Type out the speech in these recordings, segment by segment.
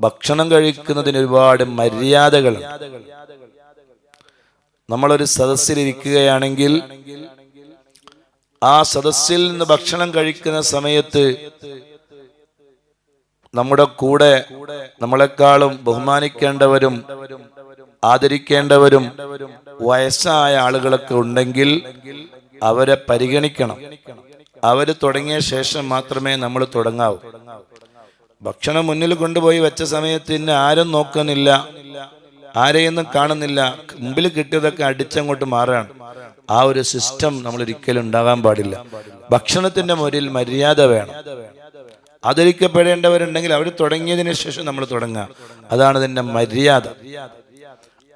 ഭക്ഷണം കഴിക്കുന്നതിന് ഒരുപാട് മര്യാദകൾ നമ്മളൊരു സദസ്സിലിരിക്കുകയാണെങ്കിൽ ആ സദസ്സിൽ നിന്ന് ഭക്ഷണം കഴിക്കുന്ന സമയത്ത് നമ്മുടെ കൂടെ നമ്മളെക്കാളും ബഹുമാനിക്കേണ്ടവരും ആദരിക്കേണ്ടവരും വയസ്സായ ആളുകളൊക്കെ ഉണ്ടെങ്കിൽ അവരെ പരിഗണിക്കണം. അവർ തുടങ്ങിയ ശേഷം മാത്രമേ നമ്മൾ തുടങ്ങാവൂ. ഭക്ഷണം മുന്നിൽ കൊണ്ടുപോയി വെച്ച സമയത്ത് ഇന്നെ ആരും നോക്കുന്നില്ല. ആരെയൊന്നും കാണുന്നില്ല. മുമ്പിൽ കിട്ടിയതൊക്കെ അടിച്ചങ്ങോട്ട് മാറുകയാണ്. ആ ഒരു സിസ്റ്റം നമ്മൾ ഒരിക്കലും ഉണ്ടാകാൻ പാടില്ല. ഭക്ഷണത്തിന്റെ മുറിയിൽ മര്യാദ വേണം. ആദരിക്കപ്പെടേണ്ടവരുണ്ടെങ്കിൽ അവർ തുടങ്ങിയതിന് ശേഷം നമ്മൾ തുടങ്ങുക. അതാണ് ഇതിന്റെ മര്യാദ.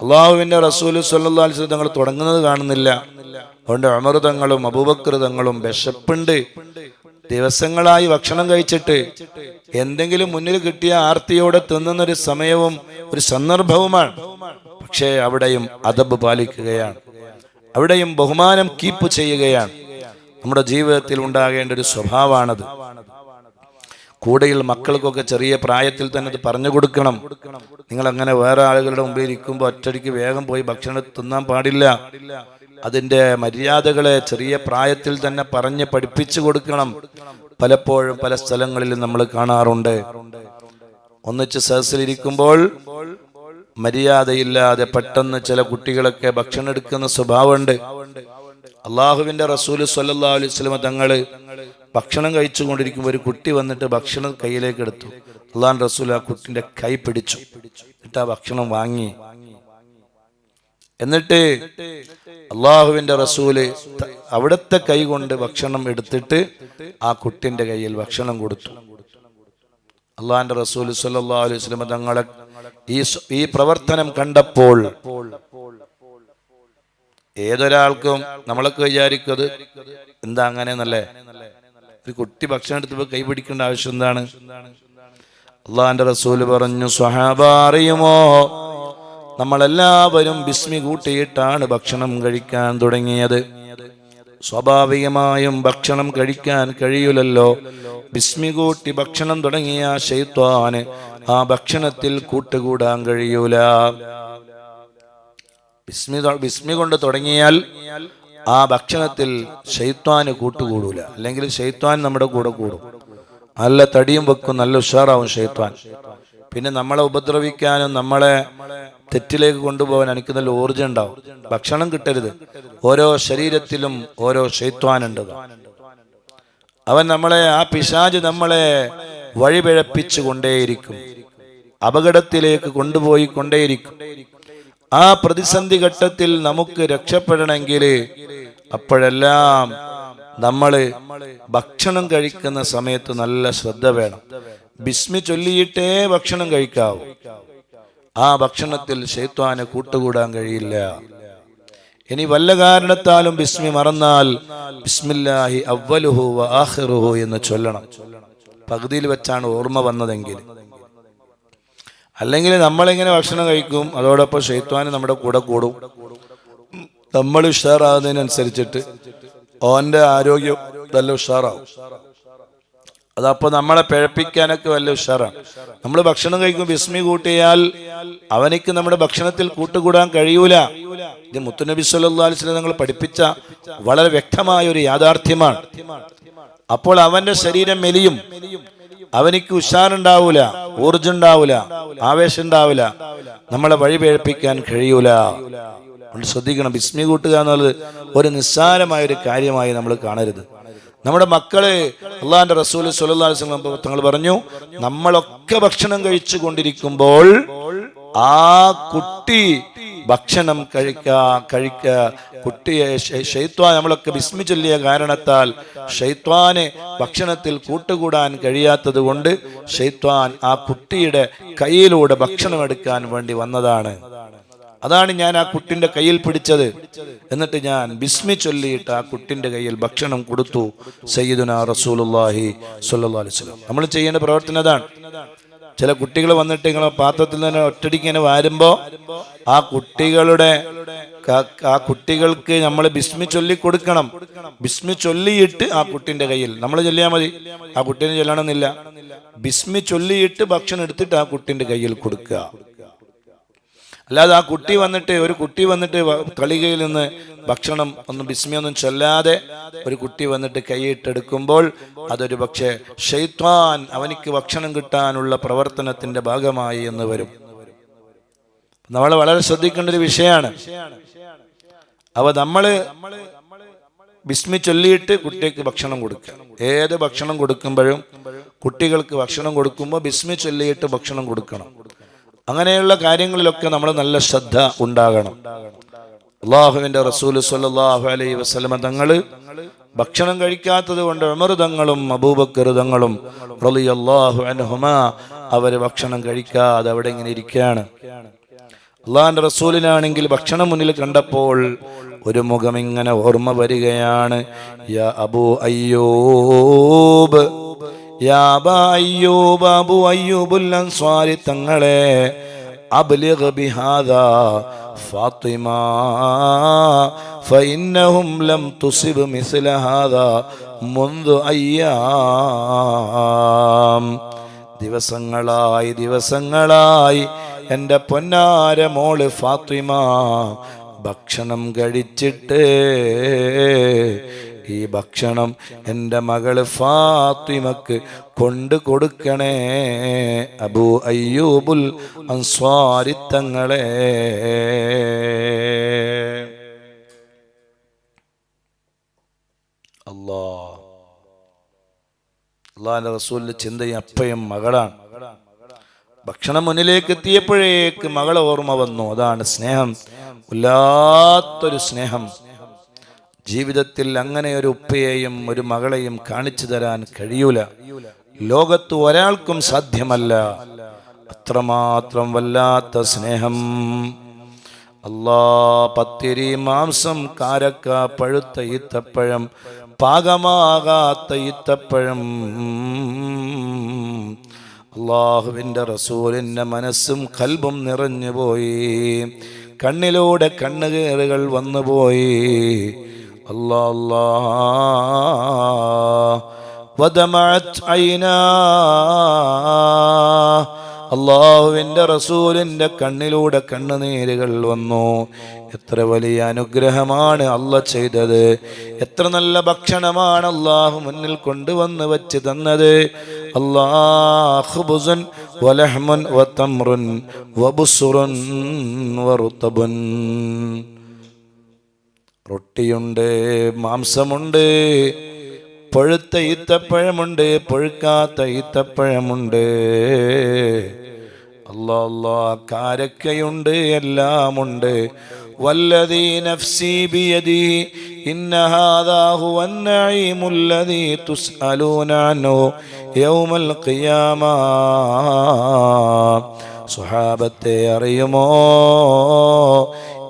അള്ളാഹുവിന്റെ റസൂൽ സല്ലാസ് തങ്ങൾ തുടങ്ങുന്നത് കാണുന്നില്ല. അതുകൊണ്ട് അമൃതങ്ങളും അപൂപകൃതങ്ങളും വിശപ്പുണ്ട്. ദിവസങ്ങളായി ഭക്ഷണം കഴിച്ചിട്ട് എന്തെങ്കിലും മുന്നിൽ കിട്ടിയ ആർത്തിയോടെ തിന്നുന്നൊരു സമയവും ഒരു സന്ദർഭവുമാണ്. പക്ഷേ അവിടെയും അതബ് പാലിക്കുകയാണ്. അവിടെയും ബഹുമാനം കീപ്പ് ചെയ്യുകയാണ്. നമ്മുടെ ജീവിതത്തിൽ ഉണ്ടാകേണ്ട ഒരു സ്വഭാവമാണത്. കൂടെയിൽ മക്കൾക്കൊക്കെ ചെറിയ പ്രായത്തിൽ തന്നെ അത് പറഞ്ഞു കൊടുക്കണം. നിങ്ങൾ അങ്ങനെ വേറെ ആളുകളുടെ മുമ്പിൽ ഇരിക്കുമ്പോൾ ഒറ്റടിക്ക് വേഗം പോയി ഭക്ഷണം തിന്നാൻ പാടില്ല. അതിന്റെ മര്യാദകളെ ചെറിയ പ്രായത്തിൽ തന്നെ പറഞ്ഞ് പഠിപ്പിച്ചു കൊടുക്കണം. പലപ്പോഴും പല സ്ഥലങ്ങളിലും നമ്മൾ കാണാറുണ്ട്. ഒന്നിച്ച് സദസ്സിലിരിക്കുമ്പോൾ മര്യാദയില്ലാതെ പെട്ടെന്ന് ചില കുട്ടികളൊക്കെ ഭക്ഷണം എടുക്കുന്ന സ്വഭാവമുണ്ട്. അള്ളാഹുവിന്റെ റസൂൽ സല്ലാ അലൈഹി സ്വലമ തങ്ങൾ ഭക്ഷണം കഴിച്ചു കൊണ്ടിരിക്കുമ്പോൾ ഒരു കുട്ടി വന്നിട്ട് ഭക്ഷണം കയ്യിലേക്ക് എടുത്തു. അള്ളാൻ റസൂൽ ആ കുട്ടിന്റെ കൈ പിടിച്ചു. എന്നിട്ട് ആ ഭക്ഷണം വാങ്ങി. എന്നിട്ട് അള്ളാഹുവിന്റെ റസൂൽ അവിടത്തെ അവിടുത്തെ കൈ കൊണ്ട് ഭക്ഷണം എടുത്തിട്ട് ആ കുട്ടിന്റെ കയ്യിൽ ഭക്ഷണം കൊടുത്തു. അള്ളാഹിന്റെ റസൂൽ സല്ലാ അലൈഹി തങ്ങളെ ഈ ഈ പ്രവർത്തനം കണ്ടപ്പോൾ ഏതൊരാൾക്കും നമ്മളൊക്കെ വിചാരിക്കത് എന്താ അങ്ങനെ നല്ലേ ഒരു കുട്ടി ഭക്ഷണം എടുത്തപ്പോ കൈ പിടിക്കേണ്ട ആവശ്യം എന്താണ്? അള്ളാഹിന്റെ റസൂൽ പറഞ്ഞു സ്വഹാബ അറിയുമോ? നമ്മളെല്ലാവരും ബിസ്മി കൂട്ടിയിട്ടാണ് ഭക്ഷണം കഴിക്കാൻ തുടങ്ങിയത്. സ്വാഭാവികമായും ഭക്ഷണം കഴിക്കാൻ കഴിയില്ലല്ലോ ബിസ്മി കൂട്ടി ഭക്ഷണം തുടങ്ങിയ ഷെയ്ത്വാന് ആ ഭക്ഷണത്തിൽ കൂട്ടുകൂടാൻ കഴിയൂല. ബിസ്മി ബിസ്മി കൊണ്ട് തുടങ്ങിയാൽ ആ ഭക്ഷണത്തിൽ ഷെയ്ത്വാന് കൂട്ടുകൂടൂല. അല്ലെങ്കിൽ ശൈത്വാൻ നമ്മുടെ കൂടെ കൂടും. നല്ല തടിയും വെക്കും നല്ല ഉഷാറാവും ഷെയ്ത്വാൻ പിന്നെ നമ്മളെ ഉപദ്രവിക്കാനും നമ്മളെ തെറ്റിലേക്ക് കൊണ്ടുപോകാൻ എനിക്ക് നല്ല ഊർജം ഉണ്ടാവും. ഭക്ഷണം കിട്ടരുത്. ഓരോ ശരീരത്തിലും ഓരോ ശൈത്വാനുണ്ട് അവൻ നമ്മളെ ആ പിശാജ് നമ്മളെ വഴിപിഴപ്പിച്ചു കൊണ്ടേയിരിക്കും അപകടത്തിലേക്ക് കൊണ്ടുപോയി കൊണ്ടേയിരിക്കും. ആ പ്രതിസന്ധി ഘട്ടത്തിൽ നമുക്ക് രക്ഷപ്പെടണമെങ്കിൽ അപ്പോഴെല്ലാം നമ്മൾ ഭക്ഷണം കഴിക്കുന്ന സമയത്ത് നല്ല ശ്രദ്ധ വേണം. ബിസ്മി ചൊല്ലിയിട്ടേ ഭക്ഷണം കഴിക്കാവൂ. ആ ഭക്ഷണത്തിൽ ശൈത്വാന് കൂട്ടുകൂടാൻ കഴിയില്ല. ഇനി വല്ല കാരണത്താലും ബിസ്മി മറന്നാൽ ബിസ്മില്ലാഹി അവലുഹു വ ആഹിറുഹു എന്ന് ചൊല്ലണം. പകുതിയിൽ വെച്ചാണ് ഓർമ്മ വന്നതെങ്കിൽ. അല്ലെങ്കിൽ നമ്മളിങ്ങനെ ഭക്ഷണം കഴിക്കും അതോടൊപ്പം ഷെയ്ത്വാന് നമ്മുടെ കൂടെ കൂടും. നമ്മൾ ഉഷാറാകുന്നതിനനുസരിച്ചിട്ട് ഓന്റെ ആരോഗ്യം നല്ല ഉഷാറാവും. അതപ്പോ നമ്മളെ പിഴപ്പിക്കാനൊക്കെ വല്ല ഉഷാറാണ്. നമ്മൾ ഭക്ഷണം കഴിക്കും വിസ്മി കൂട്ടിയാൽ അവനിക്ക് നമ്മുടെ ഭക്ഷണത്തിൽ കൂട്ടുകൂടാൻ കഴിയൂല. ഇത് മുത്തുനബി വസല്ലം നിങ്ങൾ പഠിപ്പിച്ച വളരെ വ്യക്തമായ ഒരു യാഥാർത്ഥ്യമാണ്. അപ്പോൾ അവന്റെ ശരീരം മെലിയും. അവനിക്ക് ഉഷാറുണ്ടാവൂല ഊർജം ഉണ്ടാവൂല ആവേശം ഉണ്ടാവില്ല നമ്മളെ വഴി പിഴപ്പിക്കാൻ കഴിയൂല. ശ്രദ്ധിക്കണം. ബിസ്മി കൂട്ടുക എന്നുള്ളത് ഒരു നിസ്സാരമായ ഒരു കാര്യമായി നമ്മൾ കാണരുത്. നമ്മുടെ മക്കൾ അള്ളാഹിന്റെ റസൂൽ സുല്ലാസ്ലം തങ്ങൾ പറഞ്ഞു നമ്മളൊക്കെ ഭക്ഷണം കഴിച്ചു കൊണ്ടിരിക്കുമ്പോൾ ആ കുട്ടി ഭക്ഷണം കഴിക്ക കഴിക്ക കുട്ടിയെ ഷെയ്ത്വാൻ നമ്മളൊക്കെ വിസ്മി ചൊല്ലിയ കാരണത്താൽ ഷെയ്ത്വാന് ഭക്ഷണത്തിൽ കൂട്ടുകൂടാൻ കഴിയാത്തത് കൊണ്ട് ഷെയ്ത്വാൻ ആ കുട്ടിയുടെ കയ്യിലൂടെ ഭക്ഷണം എടുക്കാൻ വേണ്ടി വന്നതാണ്. അതാണ് ഞാൻ ആ കുട്ടിന്റെ കയ്യിൽ പിടിച്ചത്. എന്നിട്ട് ഞാൻ ബിസ്മി ചൊല്ലിയിട്ട് ആ കുട്ടിന്റെ കയ്യിൽ ഭക്ഷണം കൊടുത്തു. സയ്യിദുന അലൈഹി വസല്ലം. നമ്മൾ ചെയ്യേണ്ട പ്രവർത്തനം അതാണ്. ചില കുട്ടികൾ വന്നിട്ട് നിങ്ങളെ പാത്രത്തിൽ നിന്ന് ഒറ്റടിക്ക് ഇങ്ങനെ വാരുമ്പോൾ ആ കുട്ടികളുടെ ആ കുട്ടികൾക്ക് നമ്മൾ ബിസ്മി ചൊല്ലി കൊടുക്കണം. ബിസ്മി ചൊല്ലിയിട്ട് ആ കുട്ടിന്റെ കയ്യിൽ. നമ്മൾ ചൊല്ലിയാൽ മതി. ആ കുട്ടീനെ ചൊല്ലണമെന്നില്ല ബിസ്മി ചൊല്ലിയിട്ട് ഭക്ഷണം എടുത്തിട്ട് ആ കുട്ടിന്റെ കയ്യിൽ കൊടുക്കുക. അല്ലാതെ ആ കുട്ടി വന്നിട്ട് ഒരു കുട്ടി വന്നിട്ട് കളികയിൽ നിന്ന് ഭക്ഷണം ഒന്നും ബിസ്മിയൊന്നും ചൊല്ലാതെ ഒരു കുട്ടി വന്നിട്ട് കൈയിട്ടെടുക്കുമ്പോൾ അതൊരു പക്ഷേ ഷെയ്ത്വാൻ അവനിക്ക് ഭക്ഷണം കിട്ടാനുള്ള പ്രവർത്തനത്തിന്റെ ഭാഗമായി എന്ന് വരും. നമ്മൾ വളരെ ശ്രദ്ധിക്കേണ്ട ഒരു വിഷയമാണ്. അവ നമ്മൾ ബിസ്മി ചൊല്ലിയിട്ട് കുട്ടിക്ക് ഭക്ഷണം കൊടുക്കുക. ഏത് ഭക്ഷണം കൊടുക്കുമ്പോഴും കുട്ടികൾക്ക് ഭക്ഷണം കൊടുക്കുമ്പോൾ ബിസ്മി ചൊല്ലിയിട്ട് ഭക്ഷണം കൊടുക്കണം. അങ്ങനെയുള്ള കാര്യങ്ങളിലൊക്കെ നമ്മൾ നല്ല ശ്രദ്ധ ഉണ്ടാകണം. അള്ളാഹുവിന്റെ റസൂൽ സല്ലല്ലാഹു അലൈ വസ്ലമ തങ്ങൾ ഭക്ഷണം കഴിക്കാത്തത് കൊണ്ട് അമൃതങ്ങളും തങ്ങളും അബൂബക്കർ തങ്ങളും റളിയല്ലാഹു അൻഹുമാ അവർ ഭക്ഷണം കഴിക്കാതെ അവിടെ ഇങ്ങനെ ഇരിക്കുകയാണ്. അള്ളാഹിന്റെ റസൂലിനാണെങ്കിൽ ഭക്ഷണം മുന്നിൽ കണ്ടപ്പോൾ ഒരു മുഖം ഇങ്ങനെ ഓർമ്മ വരികയാണ്. യാ അബൂ അയ്യൂബ് യാ അബാ അയ്യൂബ് അബു അയ്യൂബുൽ അൻസ്വാരി തങ്ങളെ അബ്ലിഗ് ബിഹാദാ ഫാത്തിമ فإنهم لم تصب مثل هذا منذ أيام ദിവസങ്ങളായി ദിവസങ്ങളായി എൻ്റെ പൊന്നാര മോള് ഫാത്തിമ ഭക്ഷണം കഴിച്ചിട്ട് ഈ ഭക്ഷണം എന്റെ മകൾ ഫാത്തിമക്ക് കൊണ്ടു കൊടുക്കണേ. അബു അയ്യൂബുൽ അൻസ്വാരിത്തങ്ങളെ അല്ലാ അള്ളാഹിന്റെ റസൂലിന്റെ ചിന്തയും അപ്പയും മകളാണ്. ഭക്ഷണം മുന്നിലേക്ക് എത്തിയപ്പോഴേക്ക് മകളെ ഓർമ്മ വന്നു. അതാണ് സ്നേഹം. വല്ലാത്തൊരു സ്നേഹം. ജീവിതത്തിൽ അങ്ങനെ ഒരു ഉപ്പയെയും ഒരു മകളെയും കാണിച്ചു തരാൻ കഴിയൂല. ലോകത്ത് ഒരാൾക്കും സാധ്യമല്ല. അത്രമാത്രം വല്ലാത്ത സ്നേഹം. അല്ലാ പത്തിരി മാംസം കാരക്ക പഴുത്ത ഈത്തപ്പഴം പാകമാകാത്ത ഈത്തപ്പഴം. അള്ളാഹുവിന്റെ റസൂലിന്റെ മനസ്സും കൽബും നിറഞ്ഞുപോയി. കണ്ണിലൂടെ കണ്ണുകേറുകൾ വന്നുപോയി. അല്ലാ അല്ലാ. ഐനാ. അള്ളാഹുവിന്റെ റസൂലിന്റെ കണ്ണിലൂടെ കണ്ണുനീരുകൾ വന്നു. എത്ര വലിയ അനുഗ്രഹമാണ് അല്ല ചെയ്തത്. എത്ര നല്ല ഭക്ഷണമാണ് അള്ളാഹു മുന്നിൽ കൊണ്ടുവന്ന് വെച്ച് തന്നത്. അള്ളാഹുബുസുൻ വലഹ്മുൻ റൊട്ടിയുണ്ട് മാംസമുണ്ട് പൊഴുത്ത ഈത്തപ്പഴമുണ്ട് പൊഴുക്കാത്ത ഈത്തപ്പഴമുണ്ട്. അല്ലാ അല്ലാ കാരക്കയുണ്ട് എല്ലാമുണ്ട്. സുഹാബത്തെ നഫ്സി ബിയദി ഇന്ന തുസ്അലൂന യൗമൽ ഖിയാമ. സ്വഹാബത്തെ അറിയുമോ?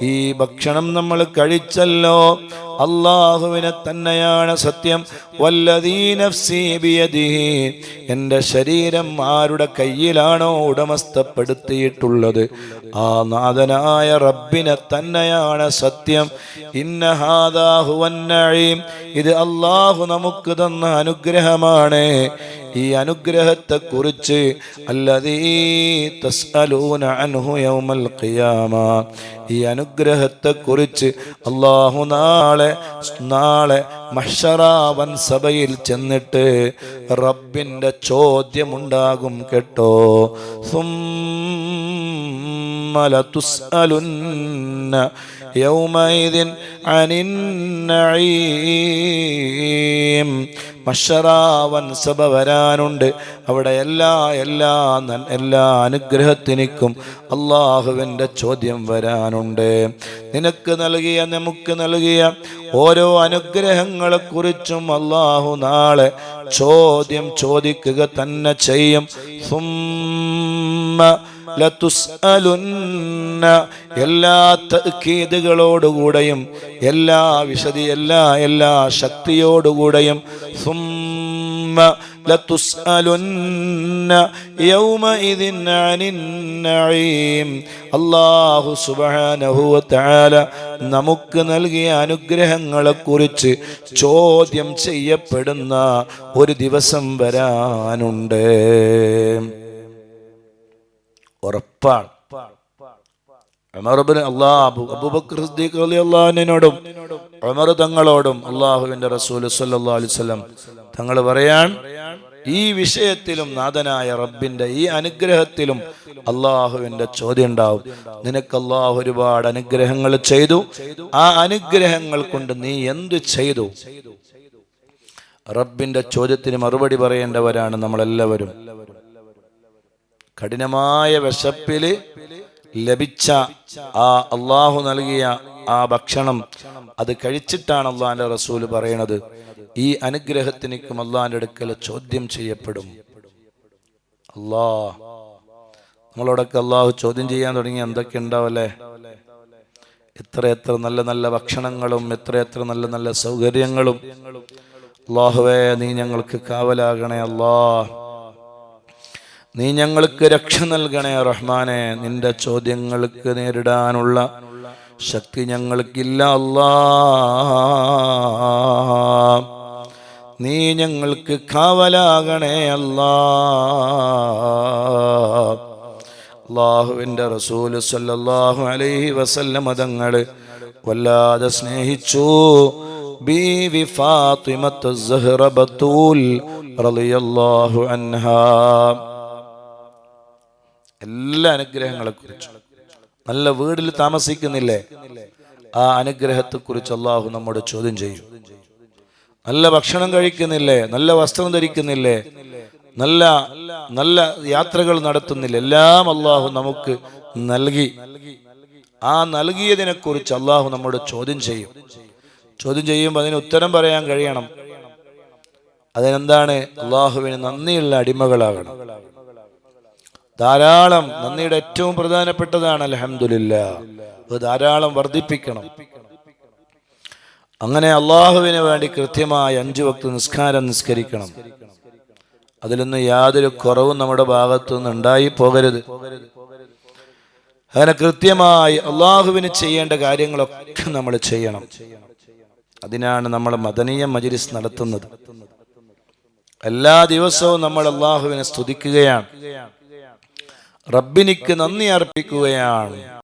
ഈ ഭക്ഷണം നമ്മൾ കഴിച്ചല്ലോ. അള്ളാഹുവിനെ തന്നെയാണ് സത്യം. വല്ലതീനഫ്സീബിയതിഹി എന്റെ ശരീരം ആരുടെ കയ്യിലാണോ ഉടമസ്ഥപ്പെടുത്തിയിട്ടുള്ളത്? ആ നാഥനായ റബ്ബിനെ തന്നെയാണ് സത്യം. ഇന്നഹാദാഹുവന്നഴീം ഇത് അള്ളാഹു നമുക്ക് തന്ന അനുഗ്രഹമാണ്. ഈ അനുഗ്രഹത്തെ കുറിച്ച് തസ്അലൂന അൻഹു യൗമൽ ഖിയാമ. ഈ അള്ളാഹു നാളെ നാളെ മഷറാവൻ സഭയിൽ ചെന്നിട്ട് റബ്ബിന്റെ ചോദ്യമുണ്ടാകും കേട്ടോ. യൗമൈദിൻ അനിന്നഈം മഷറാവൻ സഭ വരാനുണ്ട്. അവിടെ എല്ലാ എല്ലാ എല്ലാ അനുഗ്രഹത്തിനും അള്ളാഹുവിന്റെ ചോദ്യം വരാനുണ്ട്. നിനക്ക് നൽകിയ നമുക്ക് നൽകിയ ഓരോ അനുഗ്രഹങ്ങളെക്കുറിച്ചും അള്ളാഹു നാളെ ചോദ്യം ചോദിക്കുക തന്നെ ചെയ്യും. എല്ലാ തക്കീതുകളോടുകൂടെയും എല്ലാ വിശദി എല്ലാ എല്ലാ ശക്തിയോടുകൂടെയും. സുബ്ഹാനഹു വതആല നമുക്ക് നൽകിയ അനുഗ്രഹങ്ങളെക്കുറിച്ച് ചോദ്യം ചെയ്യപ്പെടുന്ന ഒരു ദിവസം വരാനുണ്ട്. ഉറപ്പാണ്. അബൂബക്കർ സിദ്ദീഖ് തങ്ങളോടും അള്ളാഹുവിന്റെ റസൂൽ തങ്ങൾ പറയാൻ ഈ വിഷയത്തിലും നാഥനായ റബ്ബിന്റെ ഈ അനുഗ്രഹത്തിലും അള്ളാഹുവിന്റെ ചോദ്യം ഉണ്ടാവും നിനക്ക് അള്ളാഹു ഒരുപാട് അനുഗ്രഹങ്ങൾ ചെയ്തു. ആ അനുഗ്രഹങ്ങൾ കൊണ്ട് നീ എന്ത് ചെയ്തു? റബ്ബിന്റെ ചോദ്യത്തിന് മറുപടി പറയേണ്ടവരാണ് നമ്മളെല്ലാവരും. കഠിനമായ വിശപ്പിൽ ലഭിച്ച ആ അള്ളാഹു നൽകിയ ആ ഭക്ഷണം അത് കഴിച്ചിട്ടാണ് അള്ളാഹിന്റെ റസൂൽ പറയണത്. ഈ അനുഗ്രഹത്തിനിക്കും അള്ളാഹിന്റെ അടുക്കൽ ചോദ്യം ചെയ്യപ്പെടും. അല്ലാ നമ്മളോടൊക്കെ അള്ളാഹു ചോദ്യം ചെയ്യാൻ തുടങ്ങി എന്തൊക്കെ ഉണ്ടാവല്ലേ? എത്ര എത്ര നല്ല നല്ല ഭക്ഷണങ്ങളും എത്ര എത്ര നല്ല നല്ല സൗകര്യങ്ങളും. അള്ളാഹുവേ നീ ഞങ്ങൾക്ക് കാവലാകണേ അല്ലാ നീ ഞങ്ങൾക്ക് രക്ഷ നൽകണേ റഹ്മാനെ. നിന്റെ ചോദ്യങ്ങൾക്ക് നേരിടാനുള്ള ശക്തി ഞങ്ങൾക്കില്ല അല്ലാ. നീ ഞങ്ങൾക്ക് കാവലാകണേ അല്ലാ. അള്ളാഹുവിന്റെ റസൂൽ സല്ലല്ലാഹു അലൈഹി വസല്ലമ മതങ്ങൾ വല്ലാതെ സ്നേഹിച്ചു. ബീവി റളിയല്ലാഹു അൻഹാ. എല്ലാ അനുഗ്രഹങ്ങളെ കുറിച്ച് നല്ല വീടിൽ താമസിക്കുന്നില്ലേ? ആ അനുഗ്രഹത്തെ കുറിച്ച് അള്ളാഹു നമ്മോട് ചോദ്യം ചെയ്യും. നല്ല ഭക്ഷണം കഴിക്കുന്നില്ലേ? നല്ല വസ്ത്രം ധരിക്കുന്നില്ലേ? നല്ല നല്ല യാത്രകൾ നടത്തുന്നില്ല? എല്ലാം അള്ളാഹു നമുക്ക് നൽകി. ആ നൽകിയതിനെ കുറിച്ച് അള്ളാഹു നമ്മോട് ചോദ്യം ചെയ്യും. ചോദ്യം ചെയ്യുമ്പോൾ അതിന് ഉത്തരം പറയാൻ കഴിയണം. അതിനെന്താണ്? അള്ളാഹുവിന് നന്ദിയുള്ള അടിമകളാകണം. ധാരാളം നന്ദിയുടെ ഏറ്റവും പ്രധാനപ്പെട്ടതാണ് അലഹമില്ല അത് ധാരാളം വർദ്ധിപ്പിക്കണം. അങ്ങനെ അള്ളാഹുവിന് വേണ്ടി കൃത്യമായി അഞ്ചു വക്ത നിസ്കാരം നിസ്കരിക്കണം. അതിലൊന്നും യാതൊരു കുറവും നമ്മുടെ ഭാഗത്തുനിന്ന് ഉണ്ടായി പോകരുത്. അങ്ങനെ കൃത്യമായി അള്ളാഹുവിന് ചെയ്യേണ്ട കാര്യങ്ങളൊക്കെ നമ്മൾ ചെയ്യണം. അതിനാണ് നമ്മൾ മദനീയ മജിലിസ് നടത്തുന്നത്. എല്ലാ ദിവസവും നമ്മൾ അള്ളാഹുവിനെ സ്തുതിക്കുകയാണ്. റബ്ബിനിക്ക് നന്ദി അർപ്പിക്കുകയാണ്.